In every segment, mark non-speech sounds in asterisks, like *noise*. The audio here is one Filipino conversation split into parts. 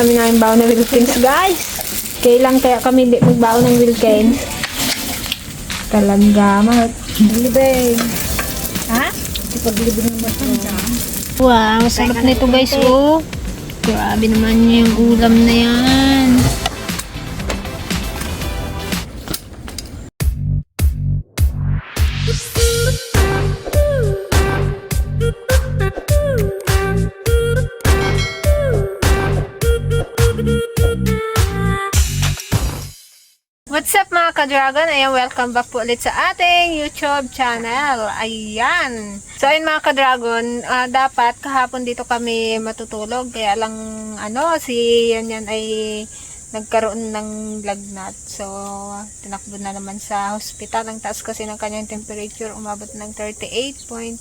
Kami na yung baon ng Wilkins, guys. Kailan kaya kami hindi magbaon ng Wilkins? Talaga, mahal. Libay. Ha? Ipaglibig ng matanda. Wow, sarap nito guys, oh. Grabe naman yung ulam na yan. Ka-dragon? Ayan, welcome back po ulit sa ating YouTube channel. Ayan. So ayun mga ka-dragon, ah, dapat kahapon dito kami matutulog. Kaya lang, ano, si yan yan ay nagkaroon ng lagnat. So, tinakbo na naman sa hospital. Ang taas kasi ng kanyang temperature, umabot ng 38.8.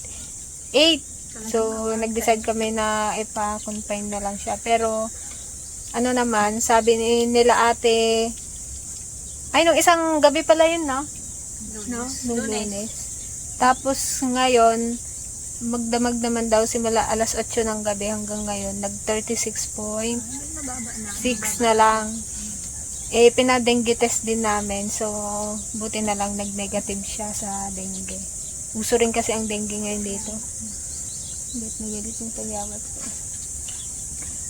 So, nag-decide kami na ipa-confine na lang siya. Pero, ano naman, sabi ni- nila ate, ay, nung isang gabi pala yun, no? No? Nung lunes. Tapos, ngayon, magdamag naman daw simula alas 8 ng gabi hanggang ngayon, nag 36.6 na lang. Eh, pinadengue test din namin. So, buti na lang nag-negative siya sa dengue. Uso rin kasi ang dengue ngayon dito. Galit na galit yung tagyawat ko.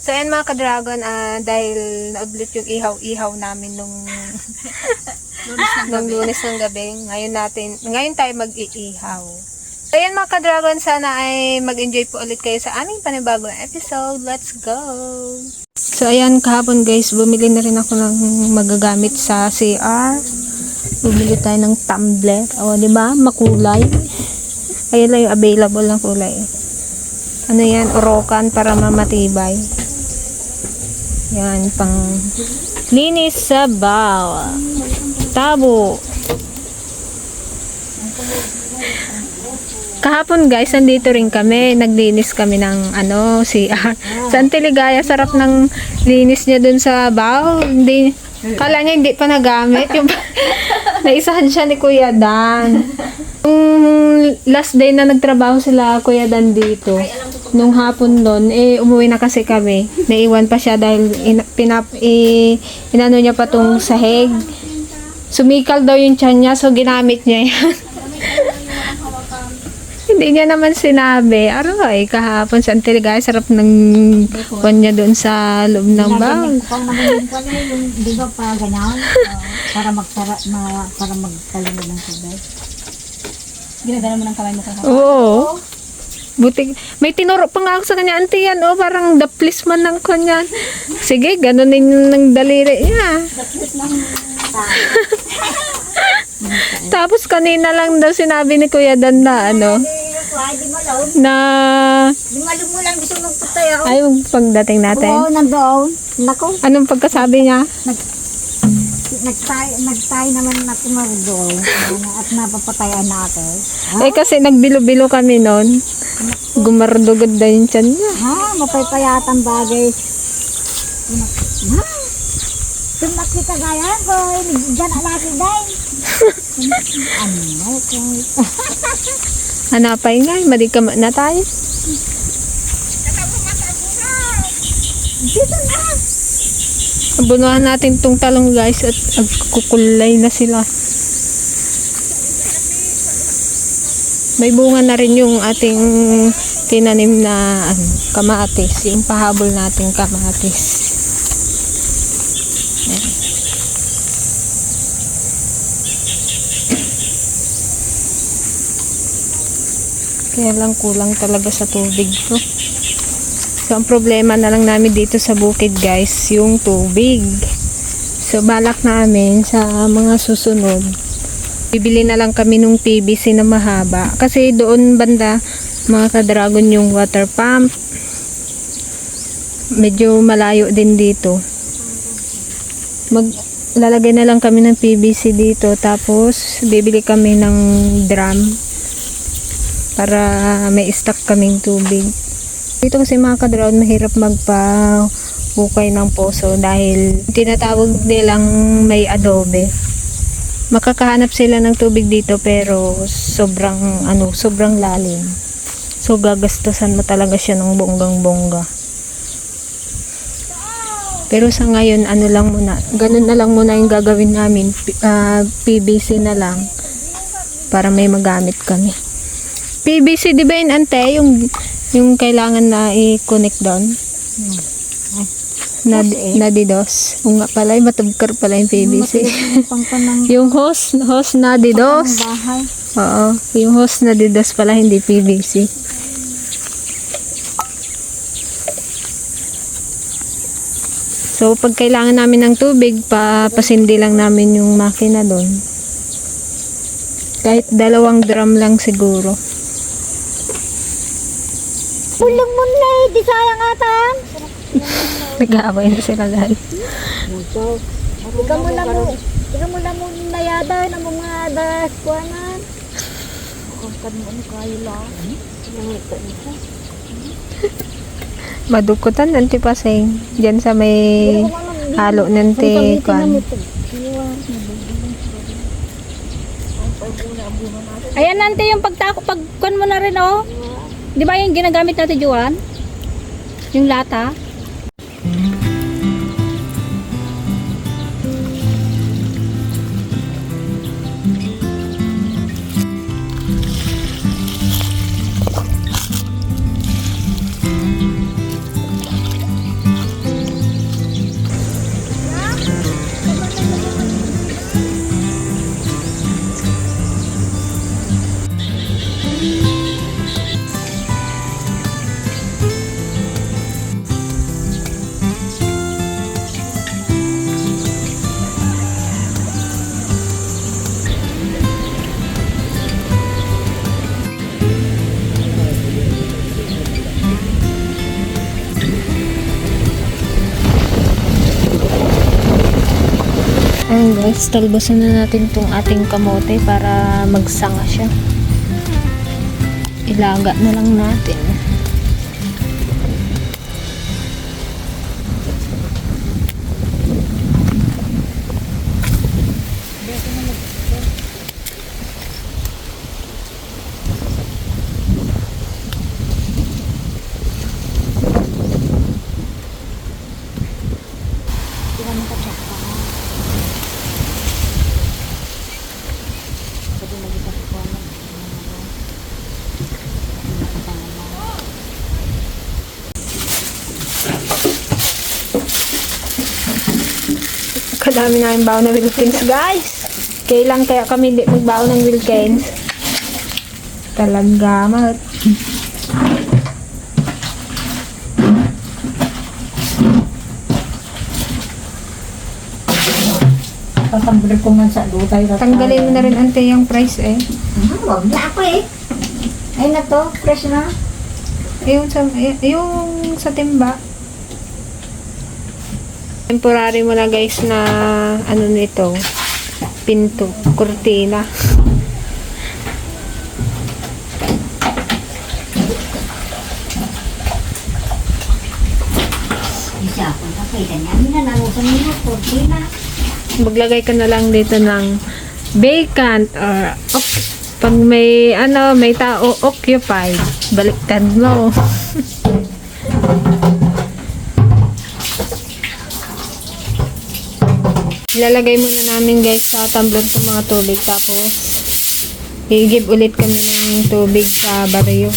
So, ayan mga ka-dragon, ah, dahil naudlit yung ihaw-ihaw namin nung *laughs* nung lunes ng gabi. Ngayon natin, ngayon tayo mag-iihaw. So, ayan mga ka-dragon, sana ay mag-enjoy po ulit kayo sa aming panibagong episode. Let's go! So, ayan kahapon guys, bumili na rin ako ng magagamit sa CR. Bumili tayo ng tumbler. O, di ba? Makulay. Ayan lang yung available ng kulay. Ano yan? Orokan para mamatibay. Yan, pang linis sa bawa. Tabo. Kahapon guys, nandito rin kami. Naglinis kami ng ano, CR. *laughs* Sa Antiligaya, sarap ng linis niya dun sa baw. Hindi, kala niya hindi pa nagamit. Yung, *laughs* naisahan siya ni Kuya Dan. Yung last day na nagtrabaho sila Kuya Dan dito. Nung hapon doon, eh, umuwi na kasi kami. Naiwan pa siya dahil in, pinap, eh, inano niya pa tong sahig. Sumikal daw yung tiyan niya, so ginamit niya yan. *laughs* Hindi niya naman sinabi. Aroy, kahapon sa Antiligay, sarap ng kwan niya doon sa loob ng bag. Pang naman yung pala yung, di ba pa ganyan? Uh, para magtara, ma, para magtalino ng tubig. Ginagana mo ng kamay mo kaya. Oo. Buti, may tinuro pa nga ako sa kanya, auntie yan, oh, parang daplis man ng kanyan. Sige, ganunin yung ng daliri niya. *laughs* Tapos kanina lang daw sinabi ni Kuya Dan na ano, na Di mo lang gusto magputay ako. ay yung pagdating natin. Oo, nandoon. Nako, Anong pagkasabi niya? nag, nagtay, nagtay naman ako doon. At napapatayan na ako. Eh kasi nagbilo-bilo kami noon. Gumardugod na yung tiyan niya. Ha, mapaypayatang bagay. Ha? Tumak kita gaya ko. Diyan alaki day. Ano ko? Hanapay nga, madi ka na tayo. Dito na. Abunuhan natin tong talong guys at agkukulay na sila. May bunga na rin yung ating tinanim na ano, kamatis. Yung pahabol nating kamatis. Ayan. Kaya lang kulang talaga sa tubig ko. So, ang problema na lang namin dito sa bukid, guys, yung tubig. So, balak namin sa mga susunod, bibili na lang kami ng PVC na mahaba. Kasi doon banda, mga ka-dragon yung water pump. Medyo malayo din dito. Mag, lalagay na lang kami ng PVC dito. Tapos, bibili kami ng drum para may stock kaming tubig. Dito kasi mga kadrawn, mahirap magpa hukay ng poso dahil tinatawag nilang may adobe. Makakahanap sila ng tubig dito pero sobrang ano, sobrang lalim. So gagastusan mo talaga siya ng bonggang-bongga. Pero sa ngayon, ano lang muna, ganun na lang muna yung gagawin namin. P- ah, PVC na lang para may magamit kami. PVC, di ba yun, ante? Yung, yung kailangan na i-connect doon? Na, na didos. O nga pala, matubkar pala yung PVC. Yung hose, *laughs* hose na didos. bahay. Oo, yung hose na didos pala, hindi PVC. So, pag kailangan namin ng tubig, papasindi lang namin yung makina doon. Kahit dalawang drum lang siguro. Bulang mo na eh, di sayang atan. Nag-aaway na sila guys. Ikaw mo na mo. Ikaw mo na mo nayada na mga das kuanan. Kan mo ni kayo lang. Madukutan nanti paseng. Diyan sa may halo nanti kwan. Ayan nante yung pagtako pagkuan mo na rin oh. Di ba yung ginagamit natin Juan? Yung lata? Ayun guys, talbosan na natin tong ating kamote para magsanga siya. Ilaga na lang natin. Kadami namin baon ng Wilkins guys. Kailan kaya kami hindi magbaon ng Wilkins? Talaga, mat. Tatambal ko man sa dutay. Tanggalin mo na rin ante yung price eh. Huwag na ako eh. Ay na to, fresh na. Yung sa, yung sa timba. Temporary mo na guys na ano nito, pinto, kurtina. Kortina. Maglagay ka na lang dito ng vacant or pag may ano, may tao occupied, baliktad mo. *laughs* Ilalagay muna namin guys sa tumbler sa mga tubig tapos i-give ulit kami ng tubig sa baryo.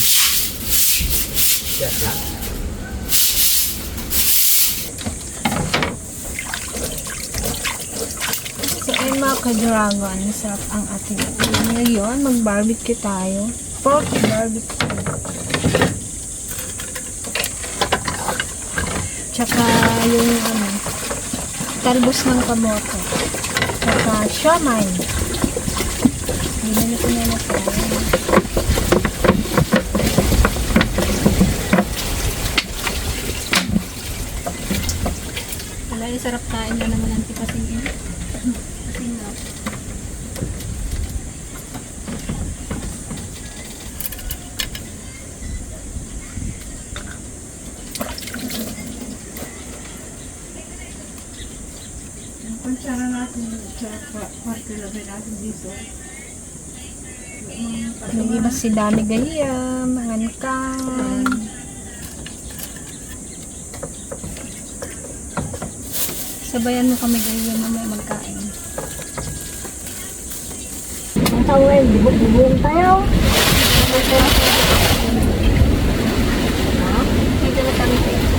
So, ayun mga ka-dragon, sarap ang ating. Ngayon, mag-barbecue tayo. Pork barbecue. Tsaka yung ano, talbos ng kamote. Tsaka siomay. Binili ko na na Wala, yung sarap kain na naman ang tipasing yun. Kasing nga. Pansara natin sa kwarto lagay natin dito. May iba si Dami Gayam, Hankan. Sabayan mo kami ganyan mamaya magkain. Ang tawel, bubong tayo. Medyo matangkay. Bubong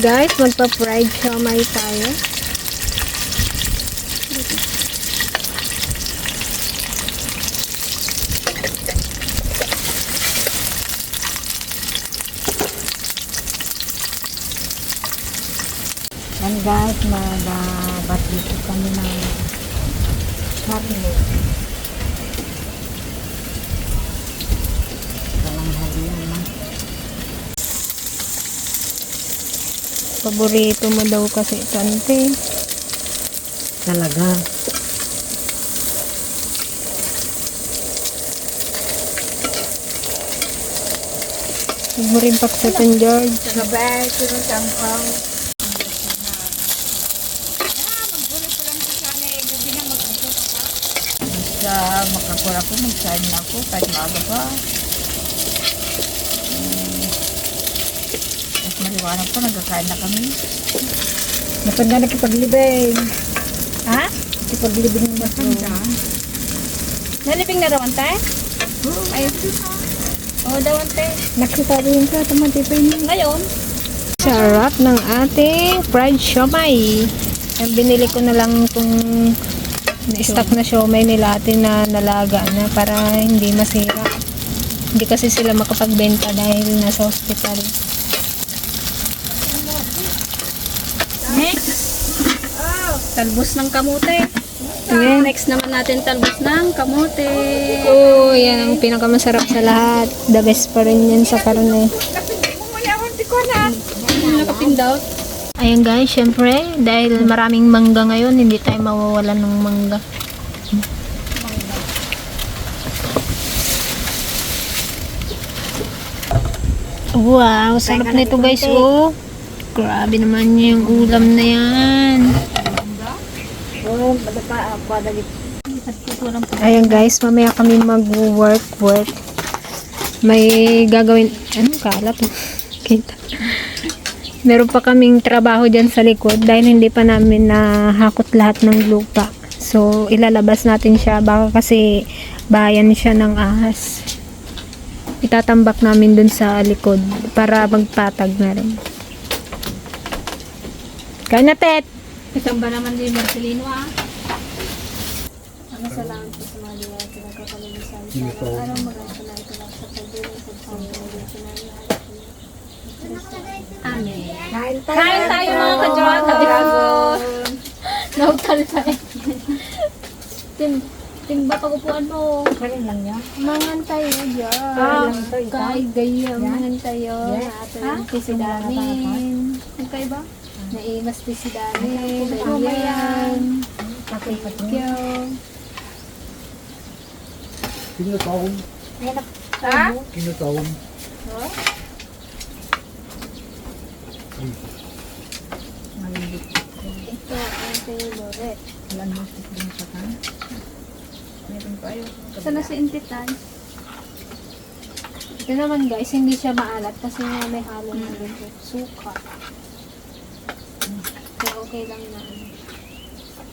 guys, magpa-fried siomay tayo. Yan guys, magbabat dito kami ng harness. Paborito mo daw kasi tante. Talaga. Huwag mo rin paksatin, George. Sabay, sino sampaw. Sa makakura ko, mag-sign na ako kahit maaga pa. Hmm. Tapos maliwanag pa, nagkakain na kami. Napag na nakipaglibing. Ha? Nakipaglibing ng baso. Naliping na raw, ante? Ay, Oo daw, ante. nakipaglibing ka, tumatipay niya. Ngayon, sarap ng ating fried siomay. Yan, binili ko na lang itong stock na siomay nila atin na nalaga na para hindi masira. Hindi kasi sila makapagbenta dahil nasa hospital. Next. Talbos ng kamote. Ayan. Next naman natin talbos ng kamote. Oo, yan ang pinakamasarap sa lahat. The best pa rin yan sa karne. Nakapindot. Ayan guys, syempre, dahil maraming mangga ngayon, hindi tayo mawawalan ng mangga. Wow, sarap nito guys, oh. Grabe naman yung ulam na yan. Padagit. Ayan guys, mamaya kami mag-work, work. May gagawin, anong kalat? *laughs* Kita. Meron pa kaming trabaho dyan sa likod dahil hindi pa namin nahakot lahat ng lupa. So, ilalabas natin siya. Baka kasi bayan siya ng ahas. Itatambak namin dun sa likod para magpatag na rin. Kaya na, Tet! Katamba naman din Marcelino ah. Ano sa lang po sa mga liwa sa nagkakalulisan. Anong maganda na ito lang sa pagdulong sa pangululisan Amen. Kain tayo, Kain tayo mga ka-dragon. Nautal tayo. Tim, tim ba pagupuan mo? Karin lang niya. Mangan tayo dyan. Ah, Kay gaya, mangan tayo. Ato Ha? yung si Damin. Okay ba? Naimas din si Damin. Ayan. Pati pati. Yo. Kinutawon. Ha? Ito ang favorite. Wala mo kanya sa kan. Meron pa yun. Sana si Intitan. Ito naman guys, hindi siya maalat kasi nga may halo na rin po. Suka. Okay lang na. ano.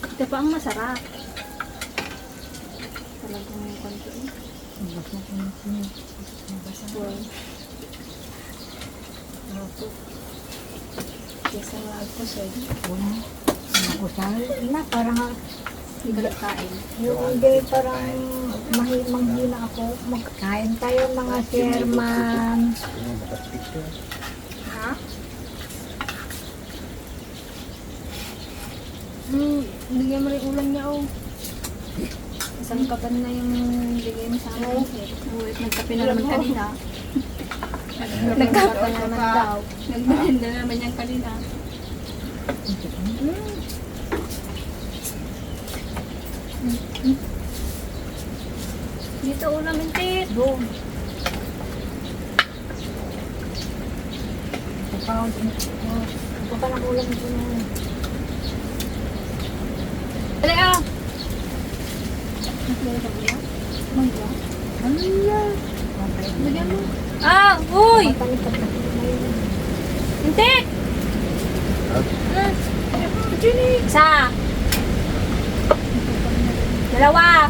Ito pa ang masarap. Talagang konti. Mabasa ko na siya. Mabasa ko. Well, kesa nga ako sa Ano? Ako sa ina, parang Hindi kain. yung hindi parang mahi, manghina ako. Magkain tayo mga sherman. Hmm, bigyan mo rin ulam niya, oh. Isang kapan na yung bigay mo sa akin. Uy, nagkape na naman kanina. Nagkapa na naman daw. Nagmahenda na naman yan kanina. Dito ulam, intit. Boom. Ito pa lang ulam ito na. Dali ah! Lagyan mo. Ah! Uy! Hindi! Ah, Isa! Dalawa!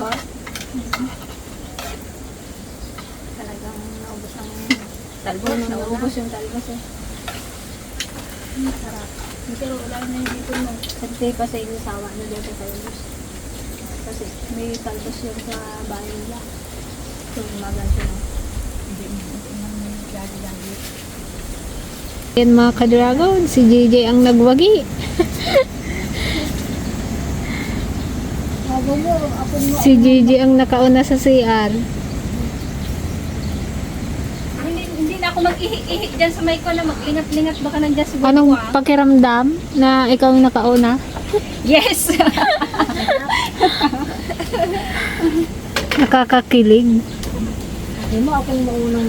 Short? Talagang naubos ang talbos. Naubos yung talbos eh. Hmm, sarap. Pero wala na yung dito mo. Kasi pa sa inyo sawa na dito talbos. Kasi may talbos yung sa bahay nila. So, maganto na. Hindi mo. Hindi mo lagi-lagi. Yan mga ka-dragon, si JJ ang nagwagi. *laughs* Ako mo, ako mo. Si JJ ang nakauna sa CR. Hindi, hindi na ako mag-ihi-ihi dyan sa may ko na mag-ingat-ingat baka nandyan si Bubu Anong pakiramdam na ikaw ang nakauna? Yes! *laughs* Nakakakilig. Hindi mo akong maunang